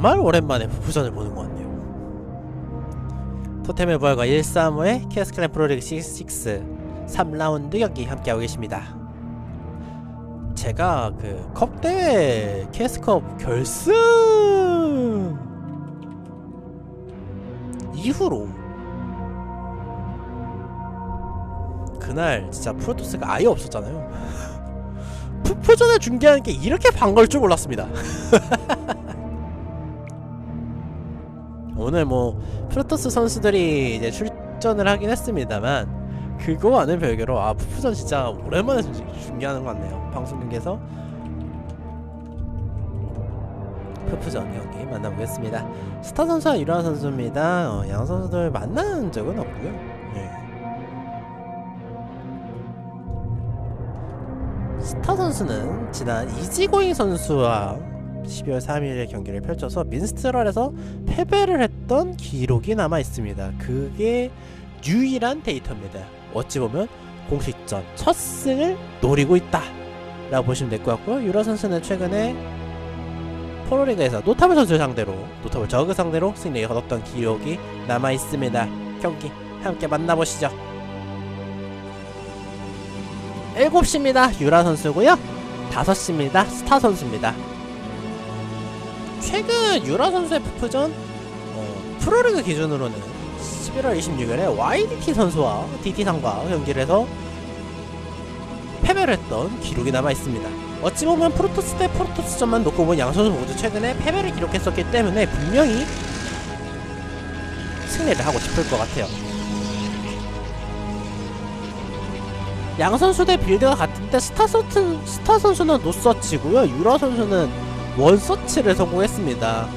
정말 오랜만에 부부전을 보는 것 같네요. 토템의 부활과 135의 케어스클랜 프로리그 6 3라운드 경기 함께하고 계십니다. 제가 그 컵 대회 케스컵 결승 이후로 그날 진짜 프로토스가 아예 없었잖아요. 푸푸전을 중계하는 게 이렇게 반가울 줄 몰랐습니다. 오늘 뭐 프로토스 선수들이 이제 출전을 하긴 했습니다만 그거와는 별개로 아 푸푸전 진짜 오랜만에 중- 중계하는 것 같네요. 방송 경기에서 푸푸전 경기 만나보겠습니다. 스타 선수와 유라 선수입니다. 어, 양 선수들 만난 적은 없고요. 네. 스타 선수는 지난 이지고잉 선수와 12월 3일에 경기를 펼쳐서 민스트럴에서 패배를 했던 기록이 남아 있습니다. 그게 유일한 데이터입니다. 어찌 보면 공식전 첫 승을 노리고 있다. 라고 보시면 될 것 같고요. 유라 선수는 최근에 프로리그에서 노타블 선수 상대로 노타블 저그 상대로 승리를 거뒀던 기록이 남아 있습니다. 경기 함께 만나보시죠. 7시입니다. 유라 선수고요. 5시입니다. 스타 선수입니다. 최근 유라 선수의 푸프전 어, 프로리그 기준으로는 11월 26일에 YDT 선수와 DT상과 경기를 해서 패배를 했던 기록이 남아 있습니다. 어찌 보면 프로토스 대 프로토스전만 놓고 보면 양 선수 모두 최근에 패배를 기록했었기 때문에 분명히 승리를 하고 싶을 것 같아요. 양 선수의 빌드가 같은데 스타 선수 스타 선수는 노서치고요. 유라 선수는 원서치를 성공했습니다.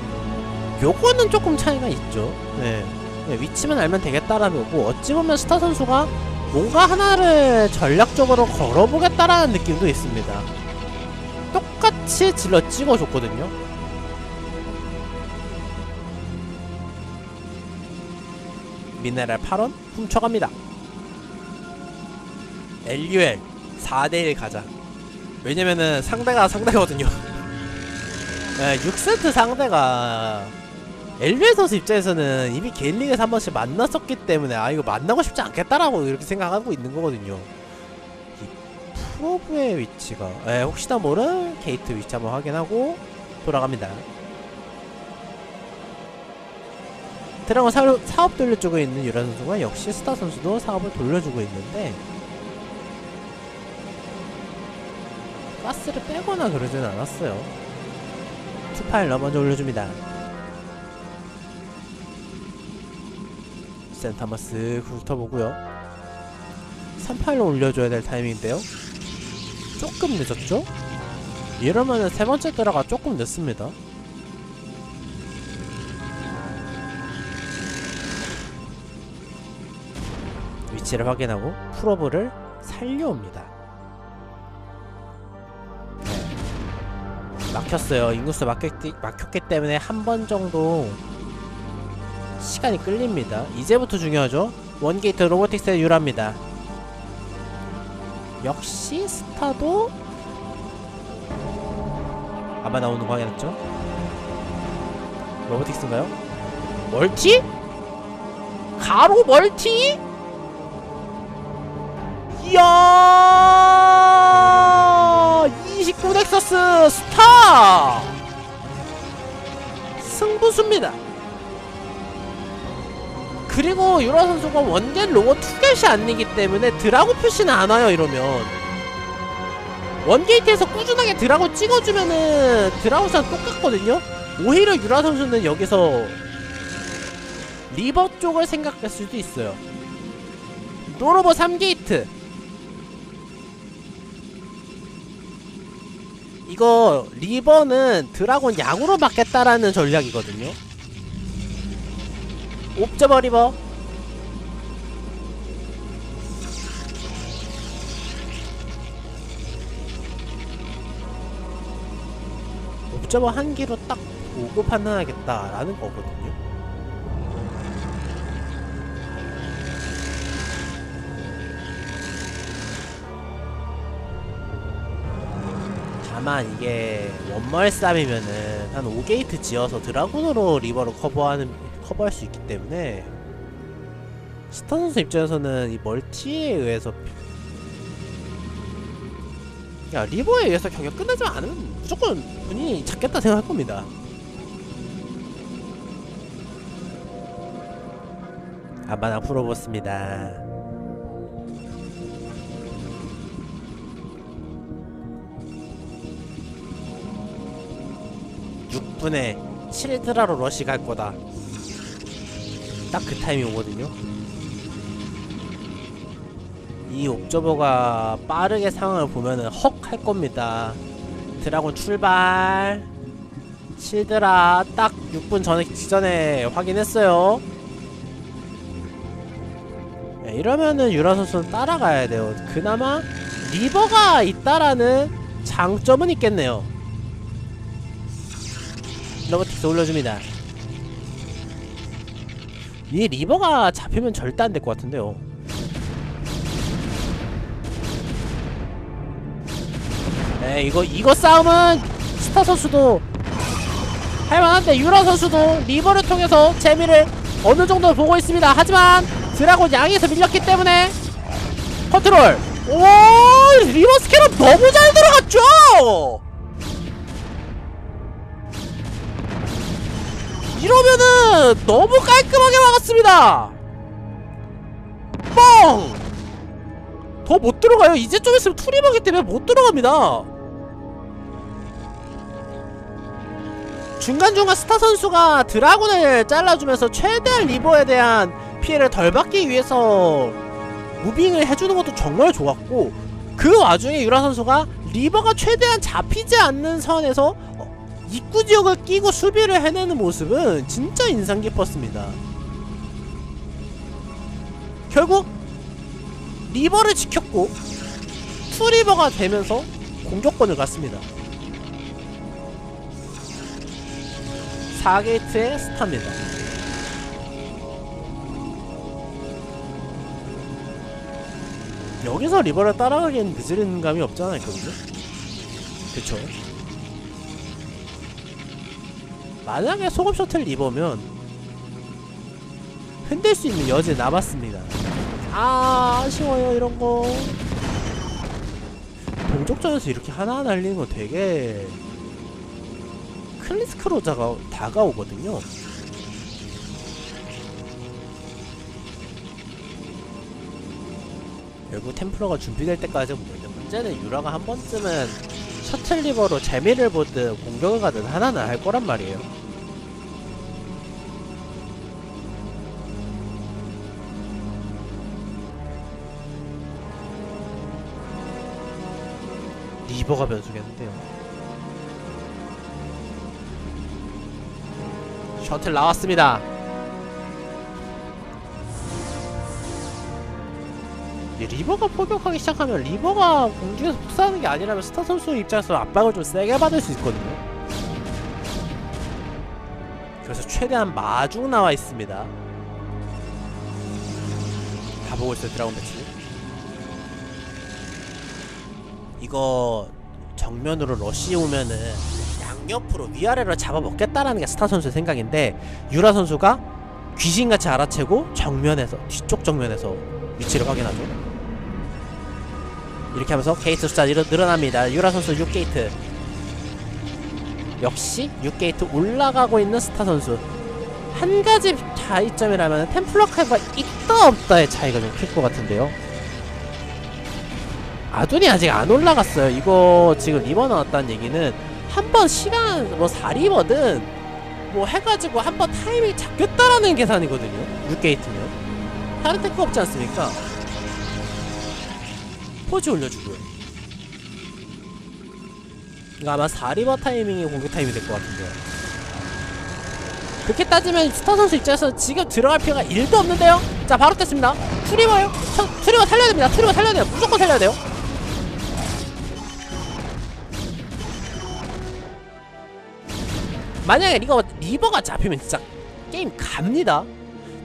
요거는 조금 차이가 있죠. 네. 네, 위치만 알면 되겠다라는 거고 어찌 보면 스타 선수가 뭔가 하나를 전략적으로 걸어보겠다라는 느낌도 있습니다. 똑같이 질러 찍어줬거든요. 미네랄 8원 훔쳐갑니다. LUL 4대1 가자. 왜냐면은 상대가 상대거든요. 네, 6세트 상대가 엘비엘 선수 입장에서는 이미 리그에서 한 번씩 만났었기 때문에 아 이거 만나고 싶지 않겠다라고 이렇게 생각하고 있는 거거든요. 이 프로브의 위치가 예, 혹시나 모르는 게이트 위치 한번 확인하고 돌아갑니다. 드라곤 사, 사업 돌려주고 있는 유라 선수가 역시 스타 선수도 사업을 돌려주고 있는데 가스를 빼거나 그러진 않았어요. 투파일러 먼저 올려줍니다. 센터 한번 쓱 훑어보고요. 3파일로 올려줘야 될 타이밍인데요. 조금 늦었죠? 이러면은 세 번째 드라가 조금 늦습니다. 위치를 확인하고 프로브를 살려옵니다. 막혔어요. 인구수 막혔기, 막혔기 때문에 한 번 정도 시간이 끌립니다. 이제부터 중요하죠. 원게이트 로보틱스의 유라입니다. 역시 스타도 아마 나오는 거 확인했죠? 로보틱스인가요? 멀티? 가로 멀티? 승부수입니다. 그리고 유라 선수가 원겐 로고 투겟이 아니기 때문에 드라고 표시는 안 와요 이러면. 원게이트에서 꾸준하게 드라고 찍어주면은 드라고랑 똑같거든요? 오히려 유라 선수는 여기서 리버 쪽을 생각할 수도 있어요. 노로버 3게이트 이거 리버는 드라곤 양으로 막겠다라는 전략이거든요. 옵저버 리버. 옵저버 한 기로 딱 보고 판단하겠다라는 거거든요 다만 이게 원멀 싸움이면은 한 5게이트 지어서 드라군으로 리버를 커버하는 커버할 수 있기 때문에 스타 선수 입장에서는 이 멀티에 의해서 야 리버에 의해서 경기 끝나지 않으면 무조건 본인이 잡겠다 생각할 겁니다. 한번 앞으로 보습니다. 육분에 7드라로 러시 갈 거다. 딱 그 타이밍 오거든요. 이 옵저버가 빠르게 상황을 보면은 헉 할 겁니다. 드라곤 출발. 7드라 딱 6분 전에 직전에 확인했어요. 네, 이러면은 유라 선수는 따라가야 돼요. 그나마 리버가 있다라는 장점은 있겠네요. 로보틱스 올려줍니다. 이 리버가 잡히면 절대 안 될 것 같은데요. 네, 이거 이거 싸움은 스타 선수도 할만한데 유라 선수도 리버를 통해서 재미를 어느 정도 보고 있습니다. 하지만 드라곤 양에서 밀렸기 때문에 컨트롤. 오 리버 스캐럽 너무 잘 들어갔죠. 이러면은 너무 깔끔하게 막았습니다. 뻥! 더 못 들어가요. 이제 좀 있으면 투리버기 때문에 못 들어갑니다. 중간중간 스타 선수가 드라군을 잘라주면서 최대한 리버에 대한 피해를 덜 받기 위해서 무빙을 해주는 것도 정말 좋았고 그 와중에 유라 선수가 리버가 최대한 잡히지 않는 선에서 어, 입구 지역을 끼고 수비를 해내는 모습은 진짜 인상 깊었습니다. 결국 리버를 지켰고 투리버가 되면서 공격권을 갖습니다. 4게이트의 스타입니다. 여기서 리버를 따라가기엔 늦은 감이 않아 있거든요? 그쵸? 만약에 소금 셔틀 리버면 흔들 수 있는 여지 남았습니다. 아, 아쉬워요, 이런 거. 동족전에서 이렇게 하나하나 날리는 거 되게 클리스크로 다가, 다가오거든요. 결국 템플러가 준비될 때까지 보는데 문제는 유라가 한 번쯤은 셔틀 리버로 재미를 보든 공격을 가든 하나는 할 거란 말이에요. 리버가 변수겠는데요. 셔틀 나왔습니다. 이 리버가 포격하기 시작하면 리버가 공중에서 폭사하는 게 아니라면 스타 선수 입장에서 압박을 좀 세게 받을 수 있거든요. 그래서 최대한 마중 나와 있습니다. 다 보고 있어요 드라곤 배치. 이거 정면으로 러시 오면은 양옆으로 위아래로 잡아먹겠다라는 게 스타 선수의 생각인데 유라 선수가 귀신같이 알아채고 정면에서 뒤쪽 정면에서 위치를 확인하죠. 이렇게 하면서 게이트 숫자 늘, 늘어납니다. 유라 선수 6게이트. 역시 6게이트 올라가고 있는 스타 선수. 한 가지 차이점이라면 템플러 칼과 있다 없다의 차이가 좀 클 것 같은데요. 아둔이 아직 안 올라갔어요. 이거 지금 리버 나왔다는 얘기는 한 번 시간 뭐 4리버든 뭐 해가지고 한 번 타이밍 잡겠다라는 계산이거든요. 6게이트면 다른 테크 없지 않습니까? 포즈 올려주고요. 이거 아마 4리버 타이밍이 공격 타이밍이 될 것 같은데요. 그렇게 따지면 스타 선수 입장에서 지금 들어갈 필요가 1도 없는데요? 자, 바로 뗐습니다. 투리버요? 저, 투리버 살려야 됩니다. 투리버 살려야 돼요. 무조건 살려야 돼요. 만약에 리버, 리버가 잡히면 진짜 게임 갑니다.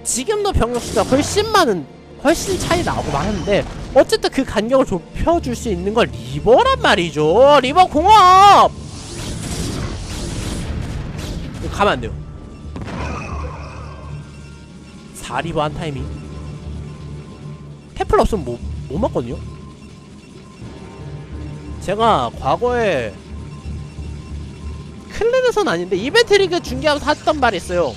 지금도 병력 수가 훨씬 많은 훨씬 차이 나고 하는데 어쨌든 그 간격을 좁혀줄 수 있는 건 리버란 말이죠. 리버 공업! 가면 안 돼요. 4리버 한 타이밍. 테플 없으면 못, 못 맞거든요? 제가 과거에 클랜에선 아닌데 이벤트 리그 중계하면서 했던 말이 있어요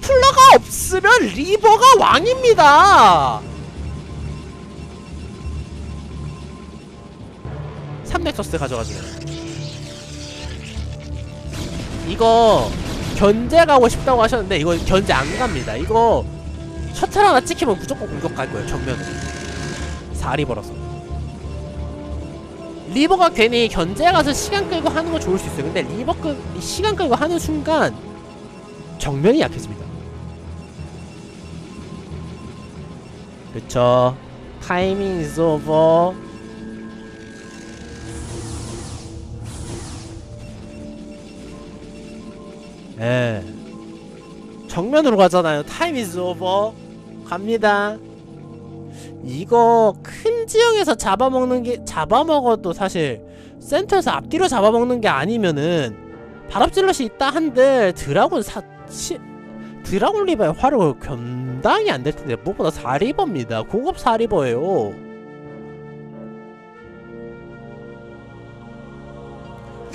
테플러가 없으면 리버가 왕입니다. 3넥서스 가져가지고 이거 견제 가고 싶다고 하셨는데 이거 견제 안 갑니다. 이거 셔틀 하나 찍히면 무조건 공격 갈 거예요 정면으로. 4리버라서. 리버가 괜히 견제 가서 시간 끌고 하는 건 좋을 수 있어요. 근데 리버 끄, 시간 끌고 하는 순간 정면이 약해집니다. 그쵸. 타이밍 is over. 예. 정면으로 가잖아요. 타임 is over. 갑니다. 이거 큰 지역에서 잡아먹는 게 잡아먹어도 사실 센터에서 앞뒤로 잡아먹는 게 아니면은 바람질럿이 있다 한들 드라군 사 치, 드라군 리버의 화력을 감당이 안 될 텐데 무엇보다 4리버입니다. 고급 4리버예요.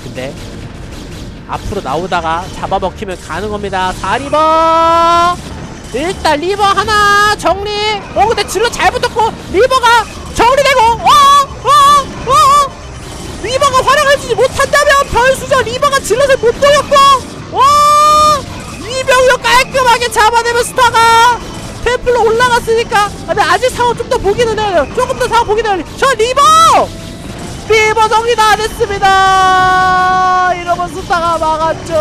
근데 앞으로 나오다가 잡아먹히면 가는 겁니다. 4리버! 일단 리버 하나 정리! 어 근데 질러 잘 붙었고 리버가 정리되고 와와와 리버가 활용해주지 못한다면 변수죠. 리버가 질럿을 못 보였고 와 이병력 깔끔하게 잡아내면 스타가 템플로 올라갔으니까. 아, 근데 아직 상황 좀 더 보기는 해요. 조금 더 상황 보기는 해요. 저 리버! 리버 정리 다 됐습니다. 이러면 스타가 막았죠.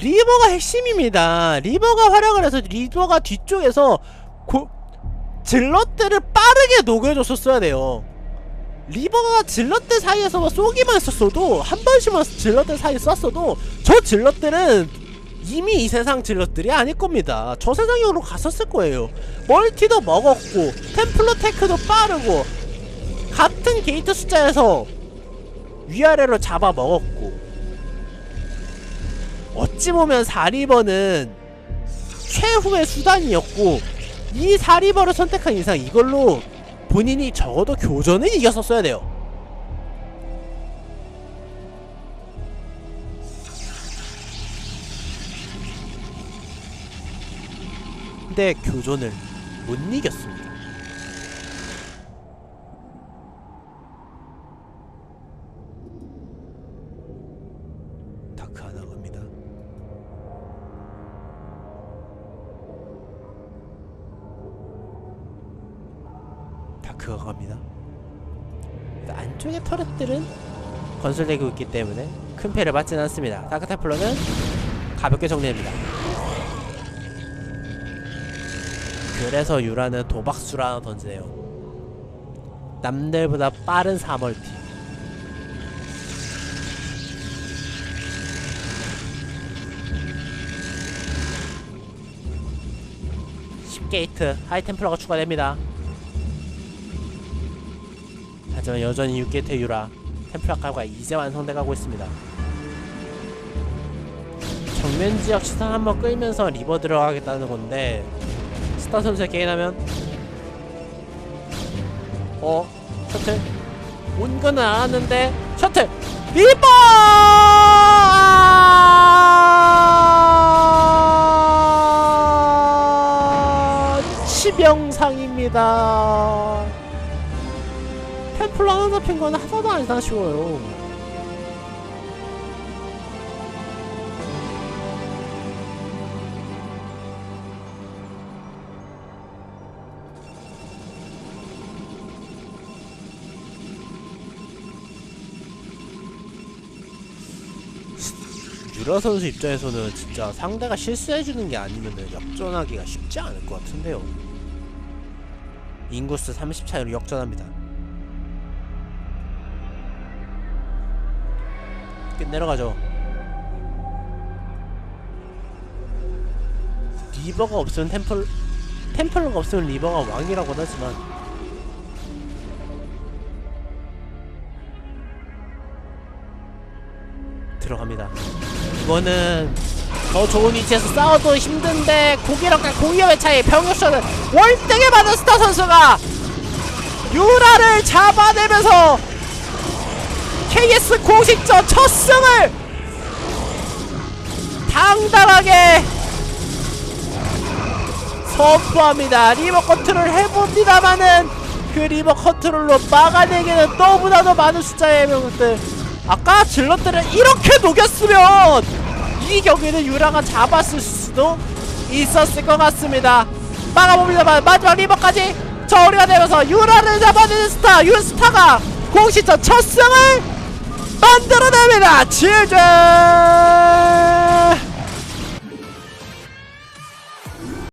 리버가 핵심입니다. 리버가 활약을 해서 리버가 뒤쪽에서 고, 질럿들을 빠르게 녹여줬었어야 돼요. 리버가 질럿들 사이에서 쏘기만 했었어도 한 번씩만 질럿들 사이에 쐈어도 저 질럿들은 이미 이 세상 질럿들이 아닐 겁니다. 저 세상으로 갔었을 거예요. 멀티도 먹었고 템플러 테크도 빠르고 같은 게이트 숫자에서 위아래로 잡아 먹었고 어찌 보면 4리버는 최후의 수단이었고 이 4리버를 선택한 이상 이걸로 본인이 적어도 교전을 이겼었어야 돼요. 근데 교전을 못 이겼습니다. 건설되고 있기 때문에 큰 패를 받진 않습니다. 다크테플러는 가볍게 정리합니다. 그래서 유라는 도박수를 하나 던지네요. 남들보다 빠른 3멀티. 게이트 하이템플러가 추가됩니다. 하지만 여전히 6게이트 유라 템플러 가구가 이제 완성돼가고 있습니다. 정면 지역 시선 한번 끌면서 리버 들어가겠다는 건데 스타 선수의 게임하면? 어 셔틀? 온 거는 알았는데 셔틀! 리버! 치명상입니다. 템플러 하나 잡힌 건 하나도 안 아쉬워요. 유라 선수 입장에서는 진짜 상대가 실수해주는 게 아니면은 역전하기가 쉽지 않을 것 같은데요. 인구수 30 차이로 역전합니다. 끝 내려가죠. 리버가 없으면 템플 템플러가 없으면 리버가 왕이라고 하지만 들어갑니다. 이거는 더 좋은 위치에서 싸워도 힘든데 고기력과 공격의 차이 병역수는 월등히 많은 스타 선수가 유라를 잡아내면서 KS 공식전 첫 승을 당당하게 선포합니다. 리버 컨트롤 해봅니다만은 그 리버 컨트롤로 막아내기는 너무나도 많은 숫자의 명들. 아까 질럿들을 이렇게 녹였으면 이 경기는 유라가 잡았을 수도 있었을 것 같습니다. 막아봅니다만 마지막 리버까지 저우리가 되면서 유라를 잡아내는 스타 유스타가 공식전 첫 승을 만들어냅니다. 7점